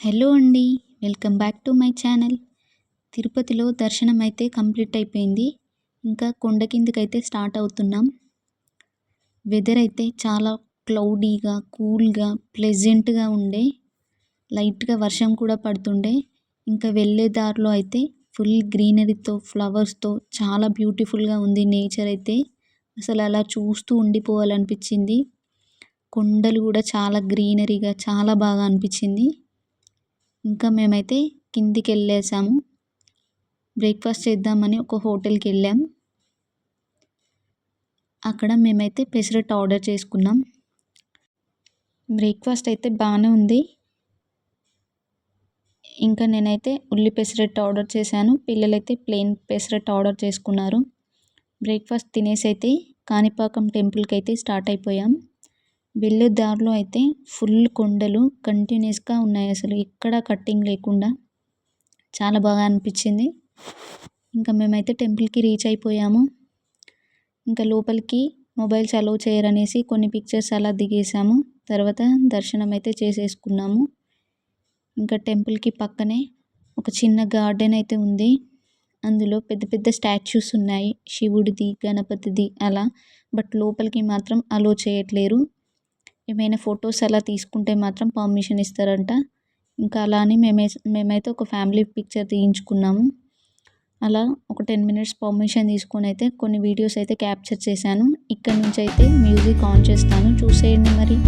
Hello అండి welcome back to my channel. తిరుపతిలో దర్శనం అయితే కంప్లీట్ అయిపోయింది. ఇంకా కొండ కిందకైతే స్టార్ట్ అవుతున్నాం. వెదర్ అయితే చాలా క్లౌడీగా కూల్గా ప్లెజెంట్గా ఉండే. లైట్గా వర్షం కూడా పడుతుండే. ఇంకా వెళ్ళే దారిలో అయితే ఫుల్ గ్రీనరీతో ఫ్లవర్స్తో చాలా బ్యూటిఫుల్గా ఉంది నేచర్ అయితే. అసలు అలా చూస్తూ ఉండిపోవాలనిపించింది. కొండలు కూడా చాలా గ్రీనరీగా చాలా బాగా అనిపించింది. ఇంకా మేమైతే కిందికి వెళ్ళేసాము బ్రేక్ఫాస్ట్ చేద్దామని ఒక హోటల్కి వెళ్ళాం అక్కడ మేమైతే పెసరట్ ఆర్డర్ చేసుకున్నాం. బ్రేక్ఫాస్ట్ అయితే బాగానే ఉంది. ఇంకా నేనైతే ఉల్లి పెసరట్ ఆర్డర్ చేశాను. పిల్లలైతే ప్లెయిన్ పెసరట్ ఆర్డర్ చేసుకున్నారు. బ్రేక్ఫాస్ట్ తినేసి అయితే కాణిపాకం టెంపుల్కి అయితే స్టార్ట్ అయిపోయాం. వెళ్ళే దారిలో అయితే ఫుల్ కొండలు కంటిన్యూస్గా ఉన్నాయి అసలు. ఎక్కడ కట్టింగ్ లేకుండా. చాలా బాగా అనిపించింది. ఇంకా మేమైతే టెంపుల్కి రీచ్ అయిపోయాము. ఇంకా లోపలికి మొబైల్స్ అలో చేయరనేసి కొన్ని పిక్చర్స్ అలా దిగేసాము. తర్వాత దర్శనం అయితే చేసేసుకున్నాము. ఇంకా టెంపుల్కి పక్కనే ఒక చిన్న గార్డెన్ అయితే ఉంది. అందులో పెద్ద పెద్ద స్టాచ్యూస్ ఉన్నాయి. శివుడిది గణపతిది అలా. బట్ లోపలికి మాత్రం అలో చేయట్లేరు. ఏమైనా ఫొటోస్ అలా తీసుకుంటే మాత్రం పర్మిషన్ ఇస్తారంట. ఇంకా అలా అని మేమే మేమైతే ఒక ఫ్యామిలీ పిక్చర్ తీయించుకున్నాము. అలా ఒక టెన్ మినిట్స్ పర్మిషన్ తీసుకొని అయితే కొన్ని వీడియోస్ అయితే క్యాప్చర్ చేశాను. ఇక్కడ నుంచి అయితే మ్యూజిక్ ఆన్ చేస్తాను. చూసేయండి మరి.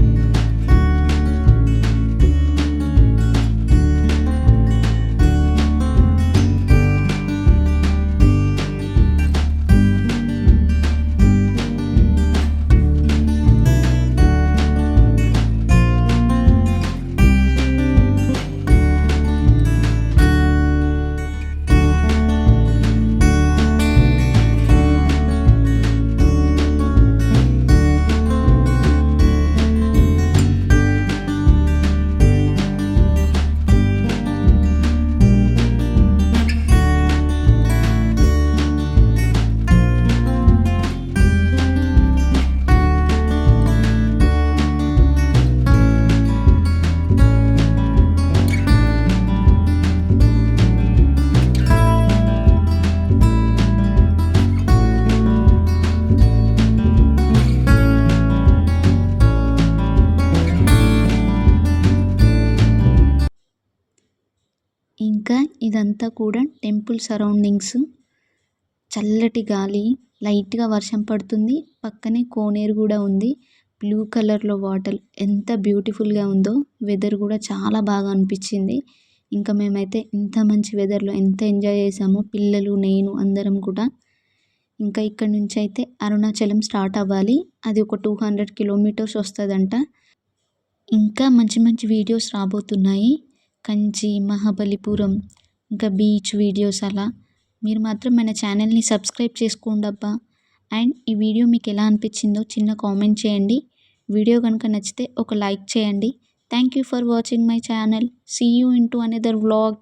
ఇంకా ఇదంతా కూడా టెంపుల్ సరౌండింగ్స్. చల్లటి గాలి లైట్గా వర్షం పడుతుంది. పక్కనే కోనేరు కూడా ఉంది. బ్లూ కలర్లో వాటర్ ఎంత బ్యూటిఫుల్గా ఉందో వెదర్ కూడా చాలా బాగా అనిపించింది. ఇంకా మేమైతే ఇంత మంచి వెదర్లో ఎంత ఎంజాయ్ చేసామో పిల్లలు నేను అందరం కూడా. ఇంకా ఇక్కడ నుంచి అయితే అరుణాచలం స్టార్ట్ అవ్వాలి. అది ఒక టూ హండ్రెడ్ కిలోమీటర్స్ వస్తుందంట. ఇంకా మంచి మంచి వీడియోస్ రాబోతున్నాయి. కంచి మహాబలిపురం ఇంకా బీచ్ వీడియోస్ అలా. మీరు మాత్రం మన ఛానల్ని సబ్స్క్రైబ్ చేసుకోండి అబ్బా అండ్ ఈ వీడియో మీకు ఎలా అనిపించిందో చిన్న కామెంట్ చేయండి. వీడియో కనుక నచ్చితే ఒక లైక్ చేయండి. Thank you for watching my channel. See you into to another vlog